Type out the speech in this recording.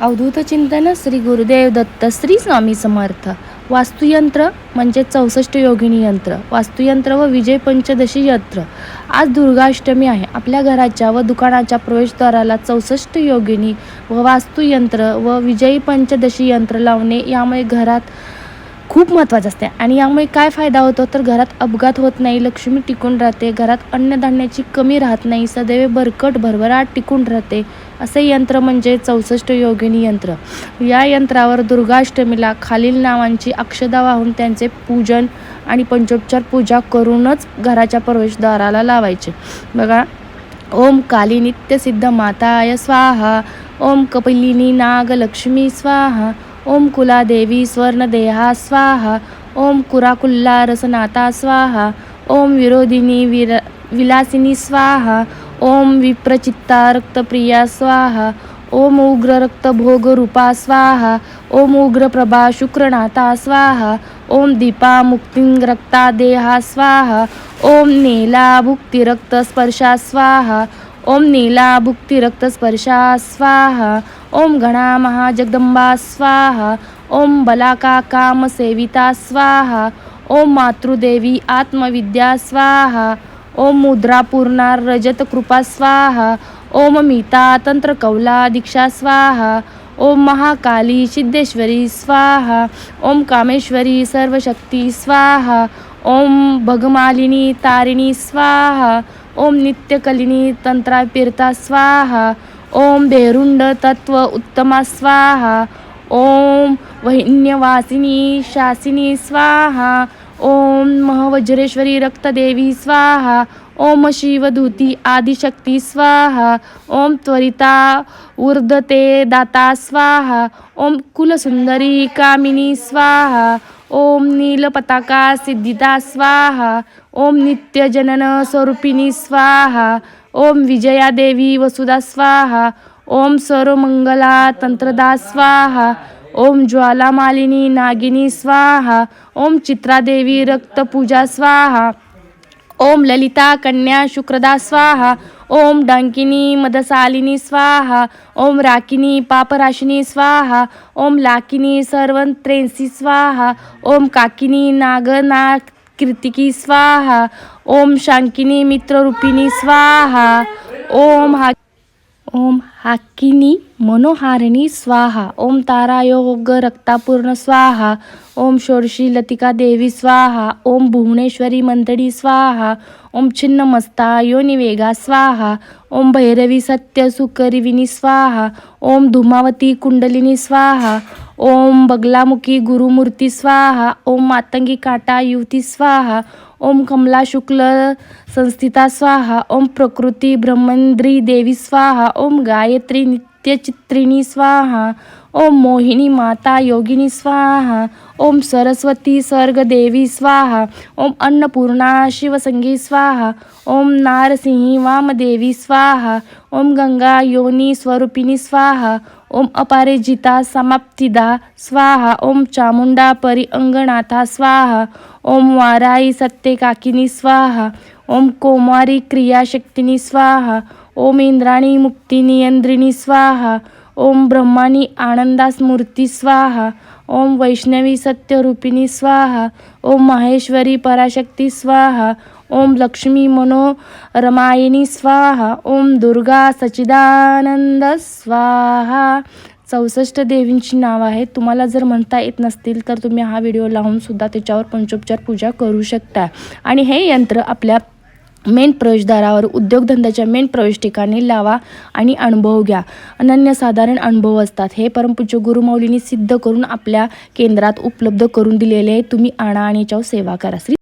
अवधूत चिंतन श्री गुरुदेव दत्त श्री स्वामी समर्थ. वास्तुयंत्र म्हणजे चौसष्ट योगिनी यंत्र. वास्तुयंत्र व विजय पंचदशी यंत्र. आज दुर्गाष्टमी आहे. आपल्या घराच्या व दुकानाच्या प्रवेशद्वाराला चौसष्ट योगिनी व वास्तुयंत्र व विजयी पंचदशी यंत्र लावणे यामुळे घरात खूप महत्त्वाचं असते आणि यामुळे काय फायदा होतो तर घरात अपघात होत नाही लक्ष्मी टिकून राहते घरात अन्नधान्याची कमी राहत नाही सदैव बरकट भरभराट टिकून राहते असे यंत्र म्हणजे चौसष्ट योगिनी यंत्र. या यंत्रावर दुर्गाष्टमीला खालील नावांची अक्षदा वाहून त्यांचे पूजन आणि पंचोपचार पूजा करूनच घराच्या प्रवेशद्वाराला लावायचे. बघा ओम काली नित्यसिद्ध माताय स्वाहा ओम कपिलिनी नागलक्ष्मी स्वाहा ओम कुलादेवी स्वर्णदेहा स्वाहा ओम कुराकुल्ला रसनाता स्वाहा ओम विरोधिनी विर विलासिनी स्वाहा ओम विप्रचित्ता रक्तप्रिया स्वाहा ओम उग्र रक्तभोगरूपा स्वाहा ओम उग्रप्रभा शुक्रनाथा स्वाहा ओम दीपा मुक्तिं रक्ता देहा स्वाहा ओम नीला भुक्तिरक्तस्पर्शा स्वाहा ओम नीला भुक्ती रक्तस्पर्शा स्वाहा। ओम घणा महाजगदंबा स्वाहा। ओम बलाका कामसेविता स्वाहा। ओम मातृदेवी आत्मविद्या स्वाहा। ओम मुद्रापूर्णा रजत कृपा स्वाहा। ओम मीता तंत्रकौला दीक्षा स्वाहा। ओम महाकाली सिद्धेश्वरी स्वाहा। ओम कामेश्वरी सर्वशक्ती स्वाहा। ओम भगमालिनी तारिणी स्वाहा। ओम नित्यकलिनी तंत्रापीर्ता स्वाहा ओम भेरुंड तत्व उत्तमा स्वाहा ओम वहिन्यवासिनी शासिनी स्वाहा ओम महवज्रेश्वरी रक्तदेवी स्वाहा ओम शिवधूती आदिशक्ती स्वाहा ओम त्वरिता ऊर्धते दाता स्वाहा ओम कुलसुंदरी कामिनी स्वाहा ओम नीलपताका सिद्धिता स्वाहा ओम नित्यजनन स्वरूपिणी स्वाहा ओम विजया देवी वसुधा स्वाहा ओम सर्वमंगला तंत्रदा स्वाहा ओम ज्वालामालिनी नागिनी स्वाहा ओम चित्रादेवी रक्तपूजा स्वाहा ओम ललिता कन्या शुक्रदा स्वाहा ओम डंकिनी मदसालिनी स्वाहा ओम राकिनी पापराशिनी स्वाहा ओम लाकिनी सर्वंत्रेंसी स्वाहा ओम काकिनी नागनाथ कीर्तिकी स्वाहा। ओम शांकिनी मित्ररूपिणी स्वाहा। ओम हा ओम हाकिनी मनोहारिणी स्वाहा। ओम तारायोग रक्तापूर्ण स्वाहा। ओम षोडशी लतिका देवी स्वाहा। ओम भुवनेश्वरी मंतडी स्वाहा। ओम छिन्नमस्ता योनिवेगा स्वाहा। ओम भैरवी सत्य सुकरिविनी स्वाहा। ओम धुमावती कुंडलिनी स्वाहा। ओम बगलामुखी गुरुमूर्ती स्वाहा ओम मातंगी काटा युवती स्वाहा ओम कमला शुक्ल संस्थिता स्वाहा ओम प्रकृती ब्रह्मेंद्री देवी स्वाहा ओम गायत्री नित्यचित्रिणी स्वाहा ओम मोहिनी माता योगिनी स्वाहा ओम सरस्वती स्वर्गदेवी स्वाहा ओम अन्नपूर्णा शिवसंगी स्वाहा ओम नारसिंही वामदेवी स्वाहा ओम गंगा योनी स्वरूपिणी स्वाहा ओम अपारेजिता समाप्तिदा स्वाहा ओम चामुंडा परिअंगनाथा स्वाहा ओम वाराई सत्यकाकिनी स्वाहा ओम कोमारी क्रियाशक्तिनी स्वाहा ओम इंद्राणी मुक्तिनियंत्रिणी स्वाहा ओम ब्रह्माणी आनंदास्मूर्ती स्वाहा ओम वैष्णवी सत्यरूपिणी स्वाहा ओम माहेश्वरी पराशक्ती स्वाहा ओम लक्ष्मी मनोरमायिनी स्वाहा ओम दुर्गा सचिदानंद स्वाहा. चौसष्ट देवींची नावं आहेत. तुम्हाला जर म्हणता येत नसतील तर तुम्ही हा व्हिडिओ लावून सुद्धा त्याच्यावर पंचोपचार पूजा करू शकता. आणि हे यंत्र आपल्या मेन प्रवेशद्वारावर उद्योगधंद्याच्या मेन प्रवेश ठिकाणी लावा आणि अनुभव घ्या. अनन्यसाधारण अनुभव असतात. हे परमपूज्य गुरुमौलींनी सिद्ध करून आपल्या केंद्रात उपलब्ध करून दिलेले आहे. तुम्ही आणा आणि याच्यावर सेवा करा. श्री